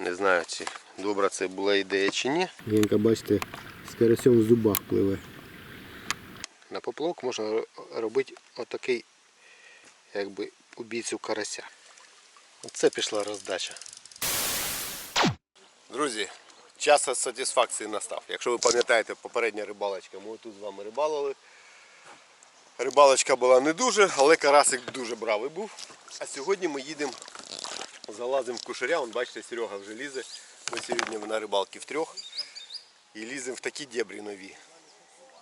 Не знаю, чи добра це була ідея чи ні. Генка, бачите, з карасем в зубах пливе. На поплавок можна робити отакий, якби убійцю карася. Оце пішла роздача. Друзі, час сатисфакції настав. Якщо ви пам'ятаєте, попередня рибалочка, ми тут з вами рибалили. Рибалочка була не дуже, але карасик дуже бравий був. А сьогодні ми їдемо, залазимо в кушаря. Вон, бачите, Серега вже лізе. Ми сьогодні на рибалки втрьох. І ліземо в такі дєбрі нові.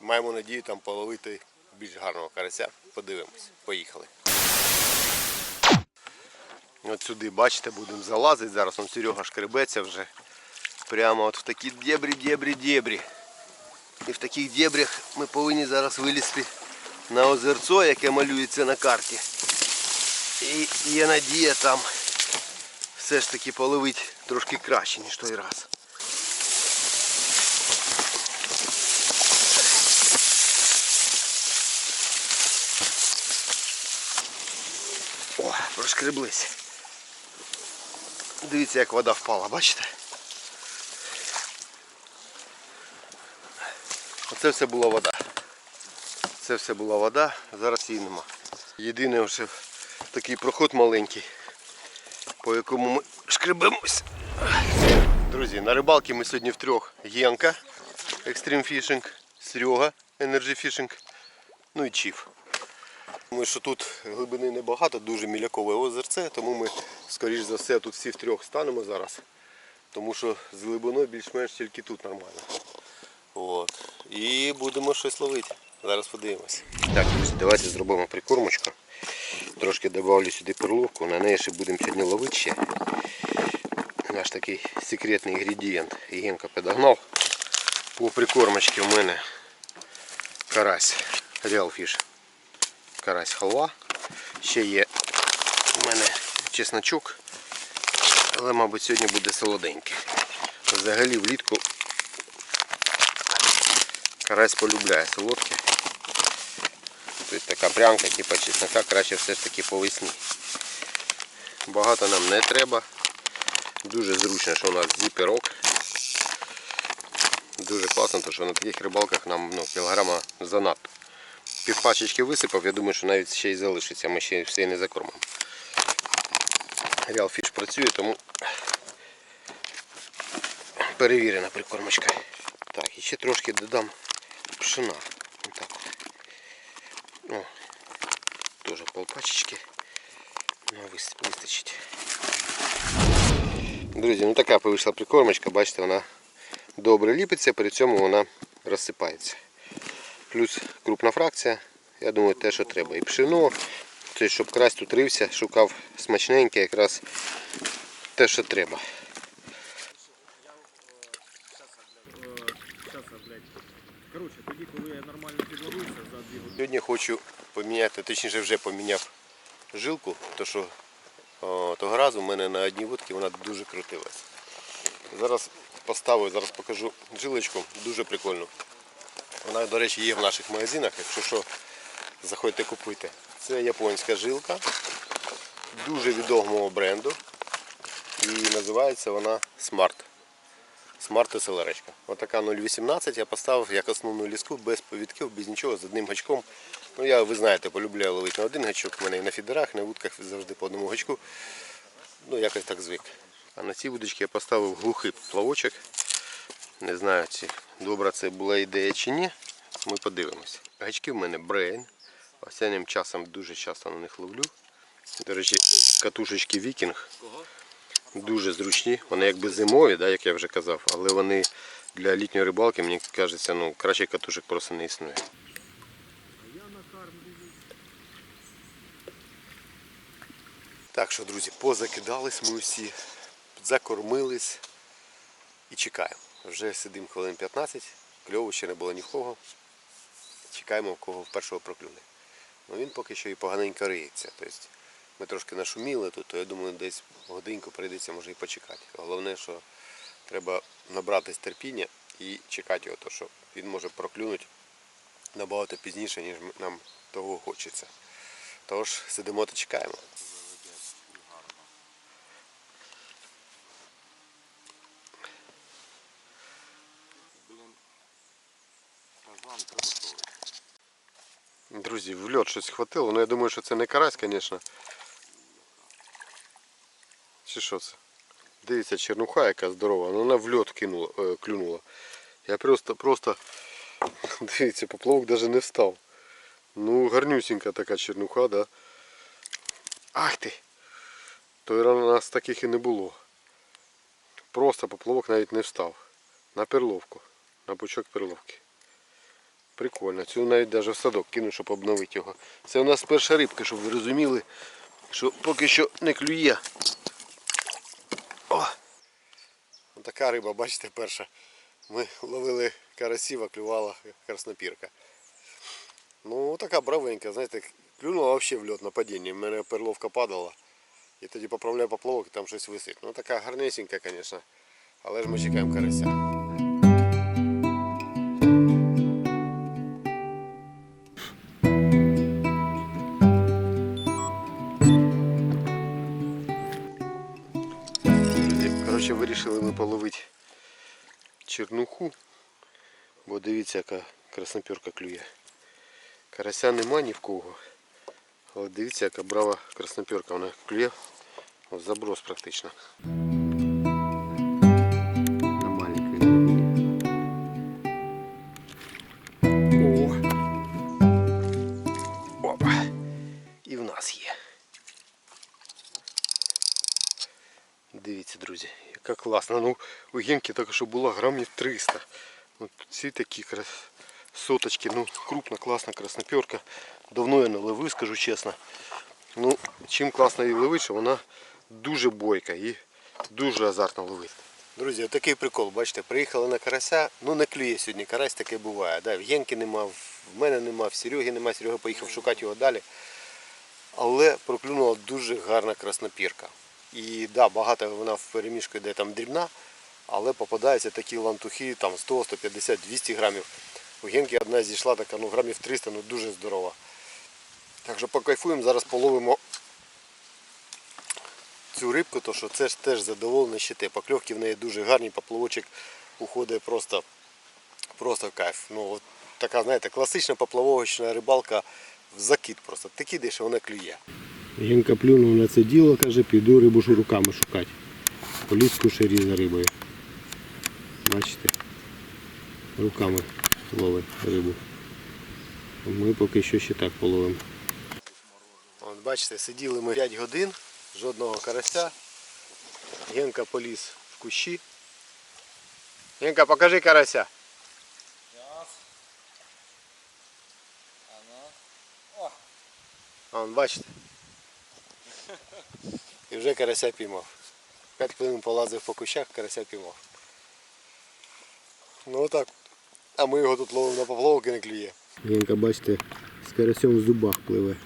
Маємо надію там половити більш гарного карася. Подивимось. Поїхали. От сюди, бачите, будемо залазити. Зараз он Серега шкребеться вже. Прямо от в такі дєбрі, дєбрі, дєбрі. І в таких дєбрях ми повинні зараз вилізти на озерцо, яке малюється на карті. І є надія там все ж таки половити трошки краще, ніж той раз. О, прошкреблись. Дивіться, як вода впала, бачите? Оце все була вода. Це все була вода, зараз її нема. Єдине вже такий проход маленький, по якому ми шкребемось. Друзі, на рибалки ми сьогодні втрьох. Єнка, Extreme Fishing, Серега, Energy Fishing, ну і Чіф. Думаю, що тут глибини небагато, дуже мілякове озерце, тому ми, скоріш за все, тут всі втрьох станемо зараз. Тому що з глибиною більш-менш тільки тут нормально. От. І будемо щось ловити. Зараз подивимось. Так, друзі, давайте зробимо прикормочку. Трошки додавлю сюди перловку, на неї ще будемо сьогодні ловити ще. Наш такий секретний інгредієнт. Генка підогнав. По прикормочці в мене карась Real карась халва. Ще є у мене чесночок, але, мабуть, сьогодні буде солоденький. Взагалі влітку карась полюбляє солодке. Тобто така прямка, типу чеснока, краще все ж таки по весні. Багато нам не треба. Дуже зручно, що у нас зіперок. Дуже класно, тому що на таких рибалках нам ну, кілограма занадто півпачечки висипав, я думаю, що навіть ще й залишиться, ми ще все не закормимо. Fish працює, тому перевірена прикормочка. Так, і ще трошки додам пшена. Отак. от. О, теж полпачечки. Ну, вистачить. Друзі, ну така вийшла прикормочка, бачите, вона добре ліпиться, при цьому вона розсипається. Плюс крупна фракція, я думаю, те, що треба. І пшено, тобто, щоб карась тут рився, шукав смачненьке, якраз те, що треба. Години. Сьогодні хочу поміняти, точніше вже поміняв жилку, тому що о, того разу в мене на одній вудці вона дуже крутилась. Зараз поставив, зараз покажу жилочку, дуже прикольну. Вона, до речі, є в наших магазинах, якщо що, заходьте купуйте. Це японська жилка, дуже відомого бренду. І називається вона Smart. Smart SLR. Отака 0,18 я поставив як основну ліску, без повідків, без нічого, з одним гачком. Ну я, ви знаєте, полюбляю ловити на один гачок, в мене і на фідерах, на вудках завжди по одному гачку. Ну якось так звик. А на цій вудочці я поставив глухий плавочок. Не знаю, чи добра це була ідея чи ні. Ми подивимось. Гачки в мене Brain. Останнім часом дуже часто на них ловлю. До речі, катушечки Viking дуже зручні. Вони якби зимові, да, як я вже казав, але вони для літньої рибалки, мені кажеться, ну, краще катушек просто не існує. Так що, друзі, позакидались ми усі, закормились і чекаємо. Вже сидимо хвилин 15, кльову ще не було ні в кого. Чекаємо, в кого в першого проклюне. Ну він поки що і поганенько риється. Тобто ми трошки нашуміли тут, то я думаю, десь годинку прийдеться може і почекати. Головне, що треба набратись терпіння і чекати його, то, що він може проклюнути набагато пізніше, ніж нам того хочеться. Тож сидимо та чекаємо. Друзі, в льот щось хватило, ну я думаю, що це не карась, звісно. Чи що це? Дивіться, чернуха яка здорова, ну вона в льот кинула, е, клюнула. Я просто, просто, дивіться, поплавок навіть не встав. Ну, гарнюсінька така чернуха, да. Ах ти! Той рано у нас таких і не було. Просто поплавок навіть не встав. На перловку. На пучок перловки. Прикольно. Цю навіть навіть в садок кину, щоб обновити його. Це у нас перша рибка, щоб ви розуміли, що поки що не клює. О! Така риба, бачите, перша. Ми ловили карасів, клювала краснопірка. Ну, така бравенька, знаєте, клюнула взагалі в льот на падінні. У мене перловка падала. І тоді поправляю поплавок і там щось висить. Ну така гарнесенька, звісно. Але ж ми чекаємо карася. Коротше, вирішили ми половити чернуху. Бо дивіться, яка краснопірка клює. Карася нема ні в кого. Але дивіться, яка брава краснопірка. Вона клює в заброс практично. Дивіться, друзі, яка класна. Ну, у Генки так що було грамів 300. От ці такі соточки, ну, крупна, класна красноперка. Давно я не ловив, скажу чесно. Ну, чим класно її ловити, що вона дуже бойка і дуже азартно ловить. Друзі, отакий прикол, бачите, приїхали на карася, ну не клює сьогодні, карась таке буває. Да, в Єнки нема, в мене нема, в Сереги нема, Серега поїхав шукати його далі. Але проклюнула дуже гарна краснопірка. І да, багато вона в перемішку йде там дрібна, але попадаються такі лантухи там 100, 150, 200 грамів. У Генки одна зійшла така, ну грамів 300, ну дуже здорова. Так що покайфуємо, зараз половимо цю рибку, то що це ж теж задоволений ще те. Покльовки в неї дуже гарні, поплавочок уходить просто, просто в кайф. Ну, от така, знаєте, класична поплавочна рибалка в закид просто. Ти кидаєш, вона клює. Генка плюнув на це діло, каже, піду рибу ж руками шукати. Поліз кушарі за рибою. Бачите? Руками ловить рибу. Ми поки що ще так половимо. От бачите, сиділи ми 5 годин, жодного карася. Генка поліз в кущі. Генка, покажи карася. А, вон, бачите? І вже карася піймав. 5 хвилин полазив по кущах, карася піймав. Ну отак. А ми його тут ловимо на поплавок і не клює. Генка, бачите, з карасем в зубах пливе.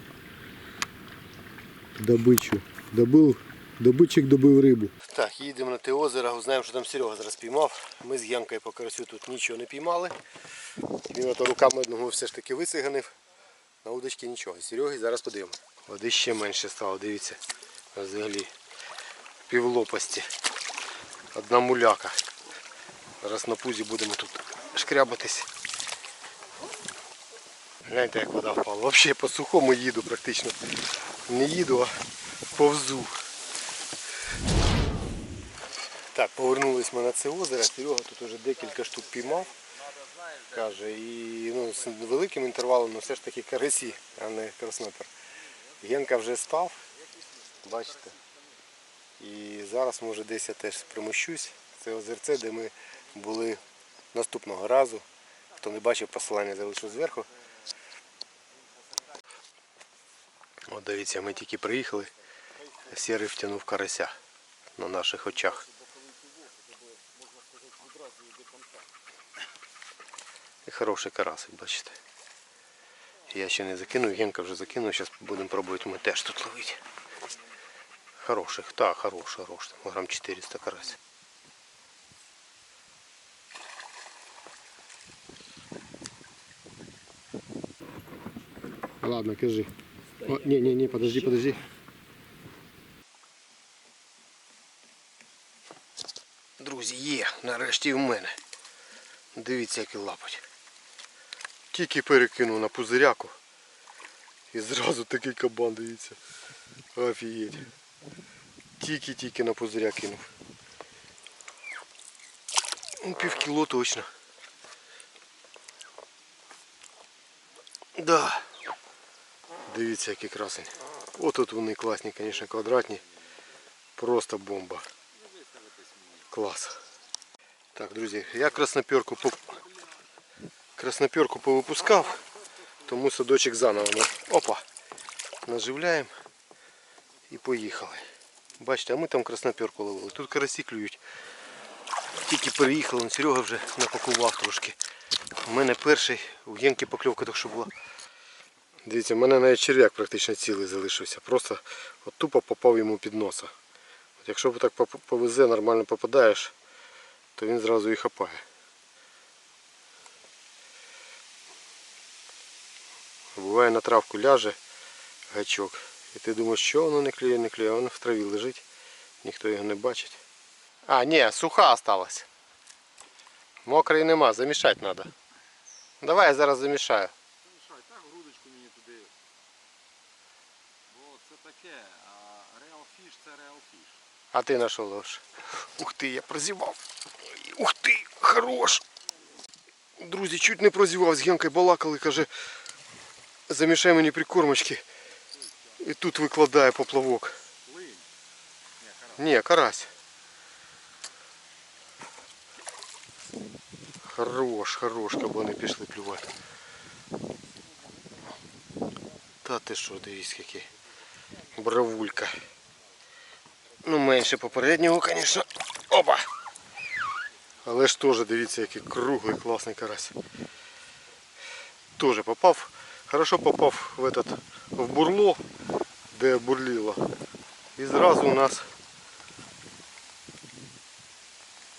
Добичу. Добив, добичик добив рибу. Так, їдемо на те озеро, знаємо, що там Серега зараз піймав. Ми з Янкою по карасю тут нічого не піймали. Він ото руками одного все ж таки висиганив. На удочці нічого. Сереги зараз подивимо. Води ще менше стало, дивіться. Взагалі півлопасті. Одна муляка. Зараз на пузі будемо тут шкрябатись. Гляньте, як вода впала. Взагалі по сухому їду практично. Не їду, а повзу. Так, повернулись ми на це озеро. Серега тут уже декілька штук піймав. Каже, і ну, з великим інтервалом, але все ж таки карасі, а не краснопер. Генка вже став, бачите. І зараз може десь я теж примощусь. Це озерце, де ми були наступного разу. Хто не бачив, посилання залишу зверху. От дивіться, ми тільки приїхали. Сірий втягнув карася на наших очах. І хороший карасик, бачите. Я ще не закинув, Генка вже закинув, зараз будемо пробувати ми теж тут ловити. Хороший, так, хороший, хороший. Грам 400 карась. Ладно, кажи. О, не, не, не, подожди, подожди. Друзі, є, нарешті в мене. Дивіться, який лапоть. Тільки перекинув на пузиряку. І зразу такий кабан, дивіться. Офігеть. Тільки-тільки на пузиря кинув. Ну, пів кіло точно. Да. Дивіться, який красень. От тут вони класні, звісно, квадратні. Просто бомба. Клас. Так, друзі, я красноперку по... красноперку повипускав, тому садочок заново. Опа! Наживляємо і поїхали. Бачите, а ми там красноперку ловили. Тут карасі клюють. Тільки переїхали, Серега вже напакував трошки. У мене перший, у Єнки покльовка так що була. Дивіться, в мене навіть черв'як практично цілий залишився. Просто от тупо попав йому під носа. От якщо б так повезе, нормально попадаєш, то він зразу і хапає. Буває на травку ляже гачок. І ти думаєш, що воно не клює, не клює, а воно в траві лежить, ніхто його не бачить. А, ні, суха осталась. Мокрої нема, замішати треба. Давай я зараз замішаю. Мішай, так грудочку мені туди. Бо це таке, а реал фіш це реал фіш. А ти на що ловиш? Ух ти, я прозівав. Ух ти, хорош. Друзі, чуть не прозівав, з Генкою балакали, каже, Замішай мені прикормочки. І тут викладає поплавок. Ні, карась. Хорош, хорош, кабани пішли плювати. Та ти що, дивись який. Бравулька. Ну менше попереднього, звісно. Опа! Але ж теж дивіться, який круглий класний карась. Тоже попав. Хорошо попав в этот в бурло, де бурлило. І зразу у нас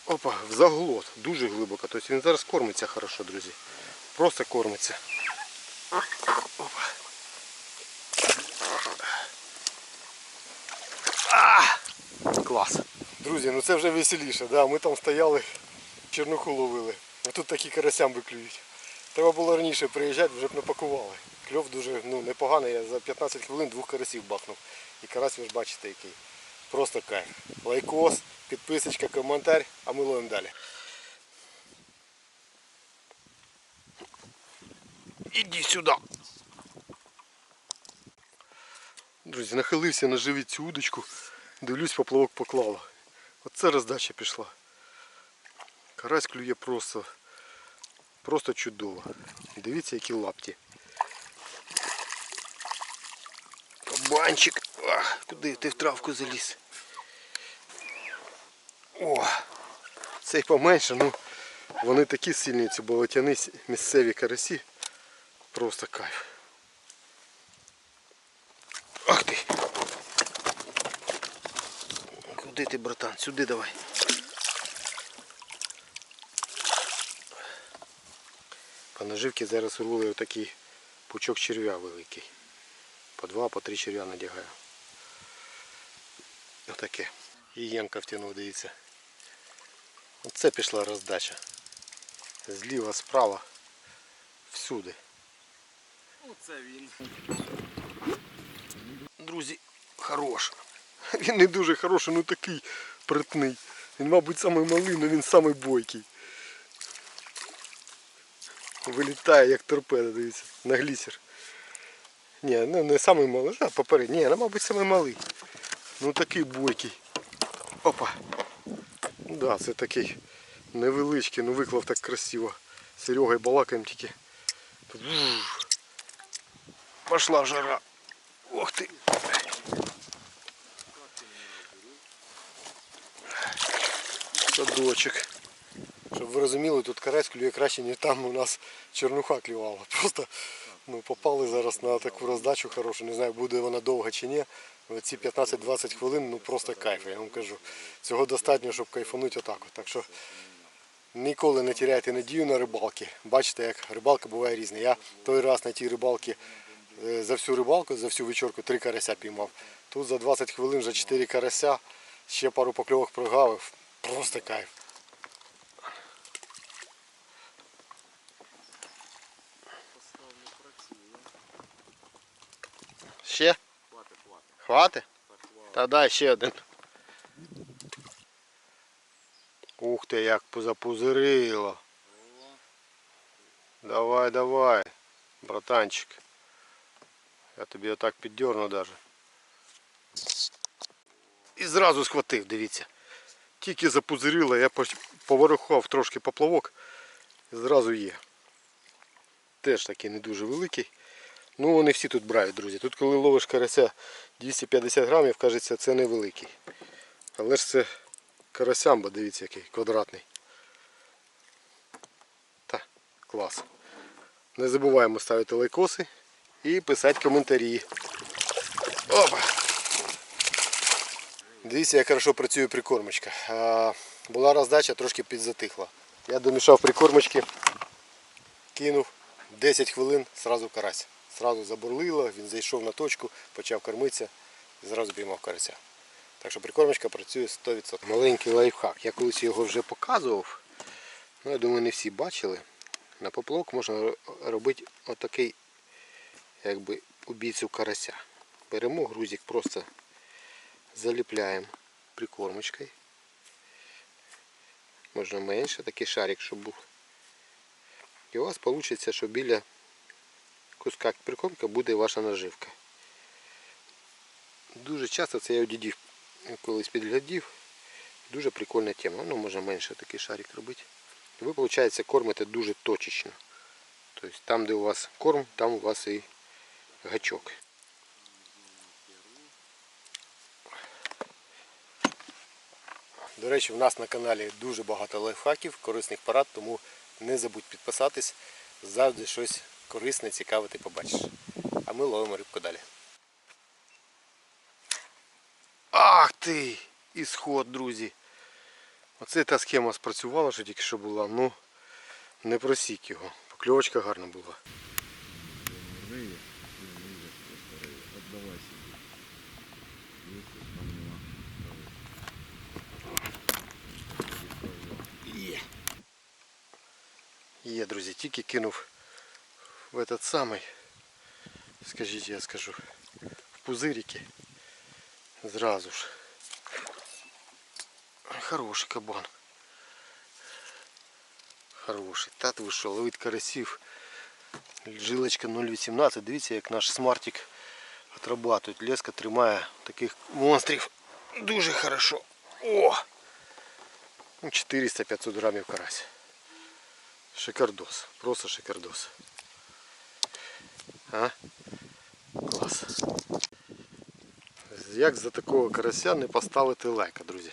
Опа, в заглот, дуже глибоко. Тобто він зараз кормиться хорошо, друзі. Просто кормиться. Опа. А! Клас. Друзі, ну це вже веселіше. Да? Ми там стояли, чернуху ловили. А тут такі карасям виклюють. Треба було раніше приїжджати, вже б напакували. Кльов дуже ну, непоганий, я за 15 хвилин двох карасів бахнув. І карась ви ж бачите який. Просто кайф. Лайкос, підписочка, коментар, а ми ловимо далі. Іди сюди. Друзі, нахилився на живі цю удочку, дивлюсь, поплавок поклала. Оце роздача пішла. Карась клює просто, просто чудово. Дивіться, які лапті. Кабанчик. Ах, куди ти в травку заліз? О, цей поменше, ну вони такі сильні, ці болотяни місцеві карасі. Просто кайф. Ах ти! Куди ти, братан? Сюди давай. По наживці зараз рулить отакий пучок черв'я великий. По два, по три черв'я надягаю. Отаке. І Єнка втягнув, дивіться. Оце пішла роздача. Зліва, справа. Всюди. Оце він. Друзі, хорош. Він не дуже хороший, ну такий притний. Він, мабуть, самий малий, але він самий бойкий. Вилітає як торпеда, дивіться, на глісер. Ні, ну не самий малий, а поперед. Ні, ну, мабуть, самий малий. Ну такий бойкий. Опа. Ну да, це такий невеличкий, ну виклав так красиво. Серега і балакаємо тільки. Пошла жара. Ох ти. Садочок. Щоб ви розуміли, тут карась клює краще, ніж там у нас чернуха клювала. Просто ну, попали зараз на таку роздачу хорошу. Не знаю, буде вона довга чи ні. Ці 15-20 хвилин ну просто кайф, я вам кажу. Цього достатньо, щоб кайфанути отак. Так що ніколи не тіряйте надію на рибалки. Бачите, як рибалка буває різна. Я той раз на тій рибалці е, за всю рибалку, за всю вечірку три карася піймав. Тут за 20 хвилин вже 4 карася, ще пару покльовок прогавив. Просто кайф. Ще? Хватить, хватить. Хватить? Так. Та дай ще один. Ух ти, як позапузирило. Давай, давай, братанчик. Я тобі отак піддерну даже. І зразу схватив, дивіться. Тільки запузирило, я поворухав трошки поплавок і зразу є. Теж такий не дуже великий. Ну вони всі тут брають, друзі. Тут коли ловиш карася 250 грамів, кажеться, це невеликий. Але ж це карасямба, дивіться який квадратний. Та, клас. Не забуваємо ставити лайкоси і писати коментарі. Опа! Дивіться, як хорошо працює прикормочка. Була роздача, трошки підзатихла. Я домішав прикормочки, кинув 10 хвилин, зразу карась. Зразу забурлило, він зайшов на точку, почав кормитися і зразу піймав карася. Так що прикормочка працює 100%. Маленький лайфхак. Я колись його вже показував. Ну, я думаю, не всі бачили. На поплавок можна робити отакий, якби убійцю карася. Беремо грузик, просто заліпляємо прикормочкою. Можна менше, такий шарик, щоб був. І у вас вийде, що біля куска прикормка буде ваша наживка. Дуже часто це я у дідів колись підглядів. Дуже прикольна тема. Ну, можна менше такий шарик робити. Ви, виходить, кормите дуже точечно. Тобто там, де у вас корм, там у вас і гачок. До речі, в нас на каналі дуже багато лайфхаків, корисних порад, тому не забудь підписатись. Завжди щось корисне, цікаве ти побачиш. А ми ловимо рибку далі. Ах ти! Ісход, друзі! Оце та схема спрацювала, що тільки що була, ну не просік його. Покльовочка гарна була. Є, друзі, тільки кинув в этот самий, скажіть, я скажу, в пузирики. Зразу ж. Хороший кабан. Хороший. Та ви що, ловить карасів. Жилочка 0,18. Дивіться, як наш смартик отрабатує. Леска тримає таких монстрів дуже хорошо. О! Ну, 400-500 грамів карась. Шикардос. Просто шикардос. А? Клас. Як за такого карася не поставити лайка, друзі?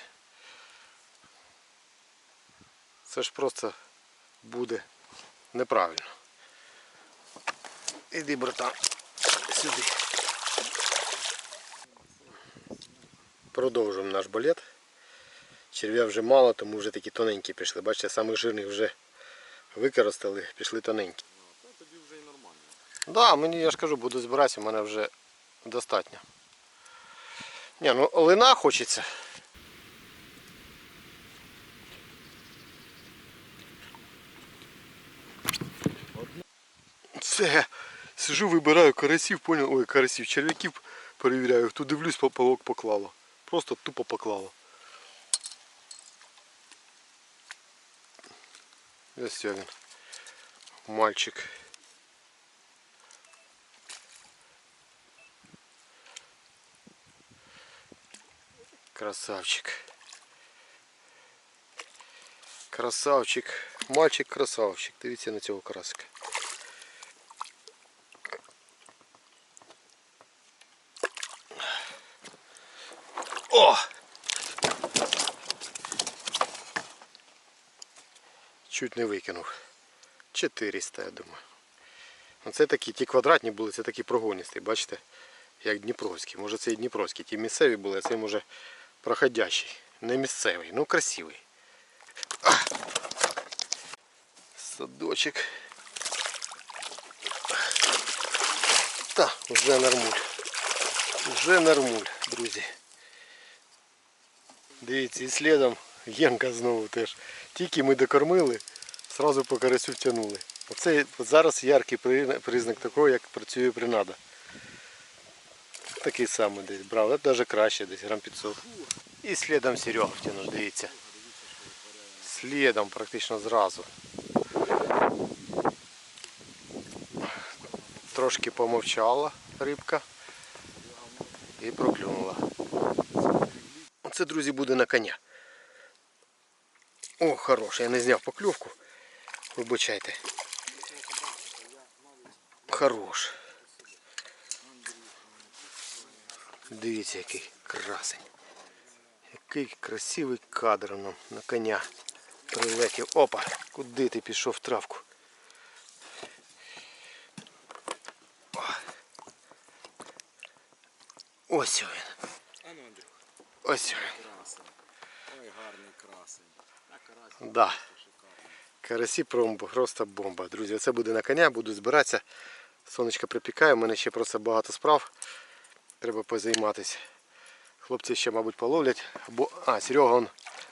Це ж просто буде неправильно. Іди, братан, сюди. Продовжуємо наш балет. Черв'я вже мало, тому вже такі тоненькі пішли. Бачите, самих жирних вже використали, пішли тоненькі. Та тоді вже і нормально. Так, да, мені я ж кажу, буду збиратися, у мене вже достатньо. Ні, ну лина хочеться. Це сижу, вибираю карасів, понял, ой, карасів, черв'яків перевіряю, тут дивлюсь, поплавок поклало. Просто тупо поклало. Ось він. Мальчик. Красавчик. Красавчик. Мальчик красавчик. Дивіться на цього красика. О! Чуть не викинув. 400, я думаю. Оце такі, ті квадратні були, це такі прогоністі, бачите? Як Дніпровські. Може це і Дніпровські. Ті місцеві були, а це може проходящий. Не місцевий, ну красивий. Садочок. Та, вже нормуль. Вже нормуль, друзі. Дивіться, і слідом Єнка знову теж. Тільки ми докормили, зразу по карасю втягнули. Оце зараз яркий признак такого, як працює принада. Такий самий десь брав, навіть краще, десь грам 500. І слідом Серега втягнув, дивіться. Слідом практично зразу. Трошки помовчала рибка і проклюнула. Це, друзі, буде на коня. О, хороший, я не зняв покльовку. Вибачайте. Хорош. Дивіться, який красень. Який красивий кадр нам на коня прилетів. Опа, куди ти пішов в травку? О. Ось він. А ну, Андрюх, Ось він. красень. Ой, гарний красень. А красень Да. шикарний. Карасі промбо, просто бомба. Друзі, це буде на коня, буду збиратися. Сонечко припікає, у мене ще просто багато справ. Треба позайматися. Хлопці ще, мабуть, половлять. Бо... А, Серега он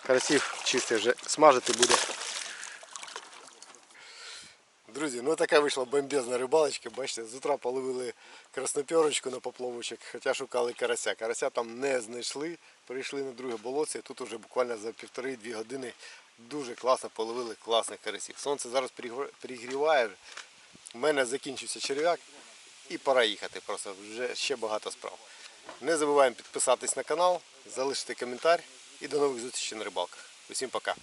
карасів чистий вже смажити буде. Друзі, ну така вийшла бомбезна рибалочка. Бачите, з утра половили красноперочку на поплавочок, хоча шукали карася. Карася там не знайшли, перейшли на друге болоце. Тут уже буквально за півтори-дві години дуже класно половили класних карасів. Сонце зараз пригріває. У мене закінчився черв'як і пора їхати. Просто вже ще багато справ. Не забуваємо підписатись на канал, залишити коментар і до нових зустрічей на рибалках. Усім пока.